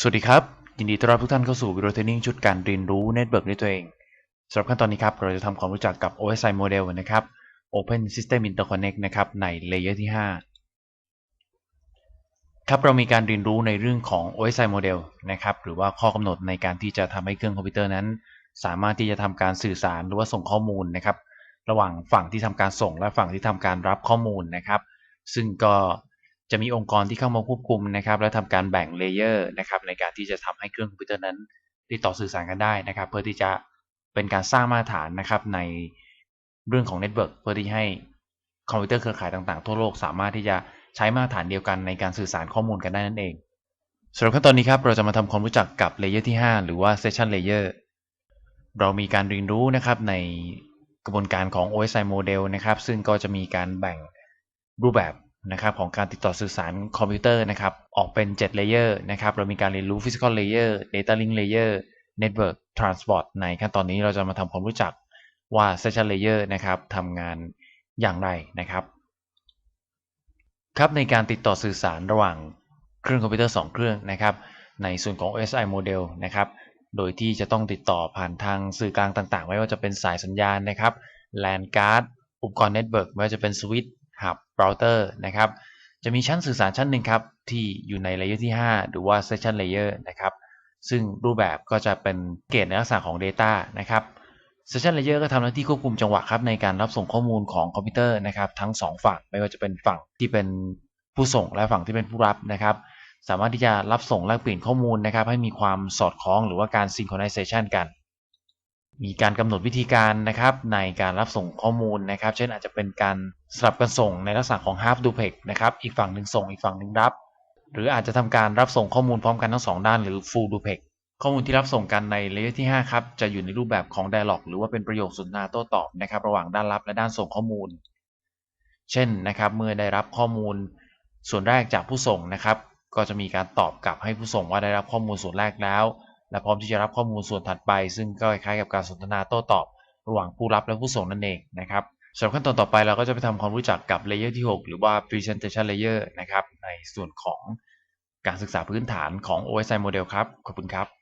สวัสดีครับ ยินดีต้อนรับทุกท่านเข้าสู่วิดีโอเทรนนิ่งชุดการเรียนรู้เน็ตเวิร์กด้วยตัวเองสำหรับขั้นตอนนี้ครับ เราจะทำความรู้จักกับ OSI Model นะครับ Open System Interconnect นะครับ ในเลเยอร์ที่ 5 ครับเรามีการเรียนรู้ในเรื่องของ OSI Model นะครับ หรือว่าข้อกำหนดในการที่จะทำให้เครื่องคอมพิวเตอร์นั้น สามารถที่จะทำการสื่อสารหรือว่าส่งข้อมูลนะครับ ระหว่างฝั่งที่ทำการส่ง และฝั่งที่ทำการรับข้อมูลนะครับ ซึ่งก็ จะมีองค์กรที่เข้ามาควบคุมนะครับ และทำการแบ่งเลเยอร์นะครับในการที่จะทำให้เครื่องคอมพิวเตอร์นั้นติดต่อสื่อสารกันได้นะครับ เพื่อที่จะเป็นการสร้างมาตรฐานนะครับในเรื่องของเน็ตเวิร์กเพื่อที่ให้คอมพิวเตอร์เครือข่ายต่างๆ ทั่วโลกสามารถที่จะใช้มาตรฐานเดียวกันในการสื่อสารข้อมูลกันได้นั่นเองสำหรับขั้นตอนนี้ครับเราจะมาทำความรู้จักกับเลเยอร์ที่ 5 หรือว่า Session Layer เรามีการเรียนรู้นะครับในกระบวนการของ OSI Model นะครับ ซึ่งก็จะมีการแบ่งรูปแบบ นะครับของการติดต่อสื่อสารคอมพิวเตอร์นะครับออกเป็น 7 Layer นะครับเรามีการเรียนรู้ Physical Layer Data Link Layer Network Transport ในขั้นตอนนี้เราจะมาทำความรู้จักว่า Session Layer นะครับทำงานอย่างไรนะครับครับในการติดต่อสื่อสารระหว่างเครื่องคอมพิวเตอร์ 2 เครื่องนะครับในส่วนของ OSI Model นะครับโดยที่จะต้องติดต่อผ่านทางสื่อกลางต่างๆ ไม่ว่าจะเป็นสายสัญญาณนะครับ LAN card อุปกรณ์เน็ตเวิร์กไม่ว่าจะเป็นสวิตช์ หับเบราว์เตอร์นะครับ จะมีชั้นสื่อสารชั้นหนึ่งครับ ที่อยู่ในเลเยอร์ที่ 5 หรือว่า Session Layer นะครับ ซึ่งรูปแบบก็จะเป็นเกตในลักษณะของ Data นะครับ Session Layer ก็ทำหน้าที่ควบคุมจังหวะครับในการรับส่งข้อมูลของคอมพิวเตอร์นะครับทั้ง 2 ฝั่งไม่ว่าจะเป็นฝั่งที่เป็นผู้ส่งและฝั่งที่เป็นผู้รับนะครับสามารถที่จะรับส่งแลกเปลี่ยนข้อมูลนะครับให้มีความสอดคล้องหรือว่าการ synchronization กัน มีการกำหนดวิธีการนะครับในการรับส่งข้อมูลนะครับ เช่นอาจจะเป็นการสลับกันส่งในลักษณะของ half duplex นะครับ อีกฝั่งหนึ่งส่งอีกฝั่งหนึ่งรับ หรืออาจจะทำการรับส่งข้อมูลพร้อมกันทั้งสองด้านหรือ full duplex ข้อมูลที่รับส่งกันในเลเยอร์ที่5ครับจะอยู่ในรูปแบบของ dialog หรือว่าเป็นประโยคสนทนาโต้ตอบนะครับ ระหว่างด้านรับและด้านส่งข้อมูล เช่นนะครับเมื่อได้รับข้อมูลส่วนแรกจากผู้ส่งนะครับ ก็จะมีการตอบกลับให้ผู้ส่งว่าได้รับข้อมูลส่วนแรกแล้ว และพร้อมที่จะรับข้อมูลส่วนถัดไป ซึ่งก็คล้ายๆกับการสนทนาโต้ตอบ ระหว่างผู้รับและผู้ส่งนั่นเองนะครับสำหรับขั้นตอนต่อไปเราก็จะไปทำความรู้จักกับเลเยอร์ที่ 6 หรือว่า presentation layer นะครับในส่วนของการศึกษาพื้นฐานของ OSI model ครับ ขอบคุณครับ